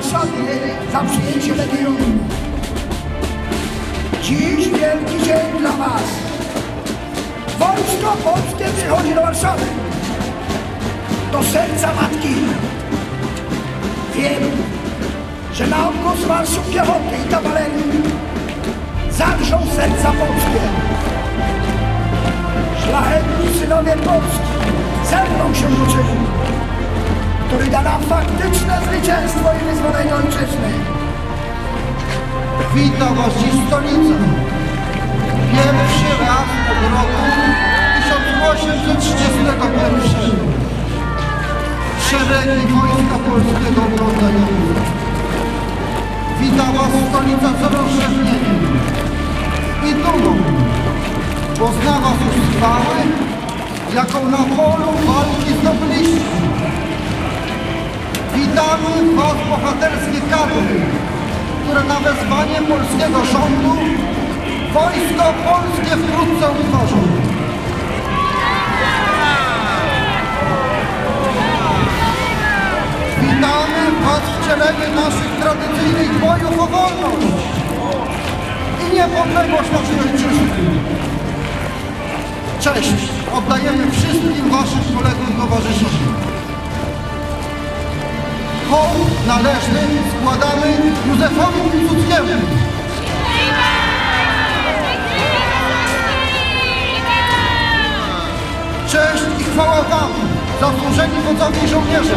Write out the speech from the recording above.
Warszawie za przyjęcie Legionu. Dziś wielki dzień dla Was. Wojsko polskie przychodzi do Warszawy. Do serca matki. Wiem, że na odgłos marszu piechoty i kawalerii zadrżą serca polskie. Szlachetni synowie Polski zerwą się do czynu, który da nam faktyczne zwycięstwo Witam Was dziś stolica. Pierwszy raz od roku 1831 szeregi Wojska Polskiego oglądają. Witam Was stolica z rozrzewnieniem i dumą, bo zna Was już chwałę, jaką na polu walki zdobyliście. Witamy Was bohaterskie kadry, które na wezwanie polskiego rządu Wojsko Polskie wkrótce utworzą. Witamy Was w wcieleniu naszych tradycyjnych bojów o wolność i niepodległość naszej ojczyzny. Cześć oddajemy wszystkim Waszym kolegom towarzyszom. Hołd należny składamy Józefowi Piłsudskiemu. Cześć i chwała Wam, zasłużeni wodzowie i żołnierze.